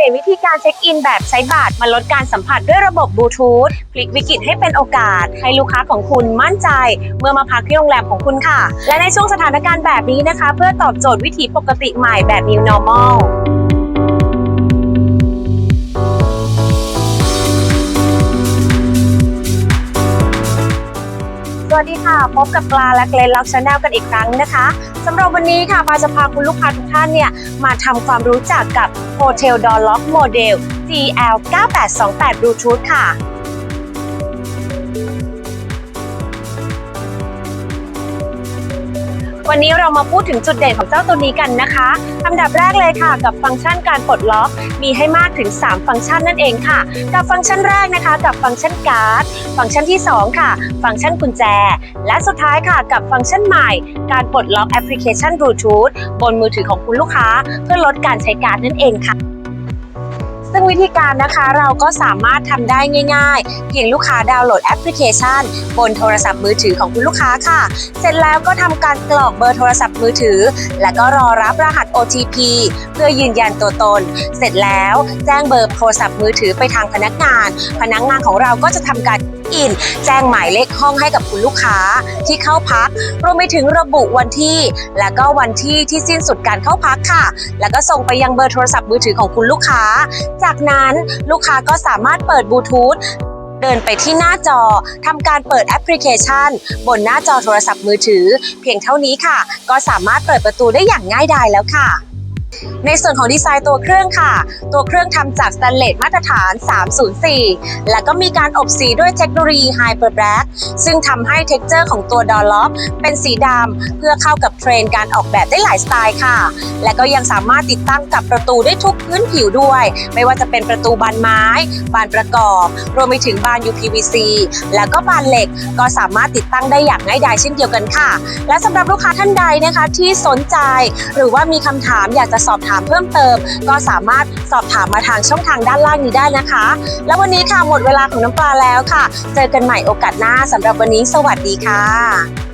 ลี่ยนวิธีการเช็คอินแบบใช้บัตรมาลดการสัมผัสด้วยระบบบลูทูธพลิกวิกฤตให้เป็นโอกาส ให้ลูกค้าของคุณมั่นใจ เมื่อมาพักที่โรงแรมของคุณค่ะ และในช่วงสถานการณ์แบบนี้นะคะ เพื่อตอบโจทย์วิถีปกติใหม่แบบ New Normal วัสดีค่ะ พบกับปลาและเกลนล็อกชาแนลกันอีกครั้งนะคะสำหรับวันนี้ค่ะปลาจะพาคุณลูกค้าทุกท่านเนี่ยมาทำความรู้จักกับ Hotel Door Lock Model GL 9828 Bluetooth ค่ะ วันนี้เรามาพูดถึงจุดเด่นของเจ้าตัวนี้กันนะคะอันดับแรกเลยค่ะ กับฟังก์ชันการปลดล็อกมีให้มากถึง 3 ฟังก์ชันนั่นเองค่ะ กับฟังก์ชันแรกนะคะ กับฟังก์ชันการ์ด ฟังก์ชันที่ 2 ค่ะ ฟังก์ชันกุญแจ และสุดท้ายค่ะ กับฟังก์ชันใหม่ การปลดล็อกแอปพลิเคชันบลูทูธบนมือถือของคุณลูกค้า เพื่อลดการใช้การ์ดนั่นเองค่ะ ซึ่งวิธีการนะคะเราก็สามารถทำได้ง่าย ๆ เพียงลูกค้าดาวน์โหลดแอปพลิเคชัน บนโทรศัพท์มือถือของคุณลูกค้าค่ะ เสร็จแล้วก็ทำการกรอกเบอร์โทรศัพท์มือถือ และก็รอรับรหัส OTP เพื่อยืนยันตัวตน เสร็จแล้วแจ้งเบอร์โทรศัพท์มือถือไปทางพนักงาน พนักงานของเราก็จะทำการ อิน แจ้งหมายเลขห้องให้กับคุณลูกค้าที่เข้าพัก รวมไปถึงระบุวันที่ และก็วันที่ที่สิ้นสุดการเข้าพักค่ะ แล้วก็ส่งไปยังเบอร์โทรศัพท์มือถือของคุณลูกค้า จากนั้นลูกค้าก็สามารถเปิดบลูทูธเดินไปที่หน้าจอทำการเปิดแอปพลิเคชัน บนหน้าจอโทรศัพท์มือถือ เพียงเท่านี้ค่ะ ก็สามารถเปิดประตูได้อย่างง่ายดายแล้วค่ะ ในส่วนของดีไซน์ตัวเครื่องค่ะ ตัวเครื่องทำจากสแตนเลสมาตรฐาน 304 และก็มีการอบสีด้วยเทคโนโลยี Hyper Black ซึ่งทำให้เท็กเจอร์ของตัวดอลล็อกเป็นสีดำเพื่อเข้ากับเทรนด์การออกแบบได้หลายสไตล์ค่ะ และก็ยังสามารถติดตั้งกับประตูได้ทุกพื้นผิวด้วย ไม่ว่าจะเป็นประตูบานไม้ บานประกอบ รวมไปถึงบาน UPVC แล้วก็บานเหล็กก็สามารถติดตั้งได้อย่างง่ายดายเช่นเดียวกันค่ะ และสำหรับลูกค้าท่านใดนะคะที่สนใจ หรือว่ามีคำถามอยากจะสอบถามเพิ่มเติม ก็สามารถสอบถามมาทางช่องทางด้านล่างนี้ได้นะคะ แล้ววันนี้ค่ะหมดเวลาของน้ำปลาแล้วค่ะ เจอกันใหม่โอกาสหน้าสำหรับวันนี้ สวัสดีค่ะ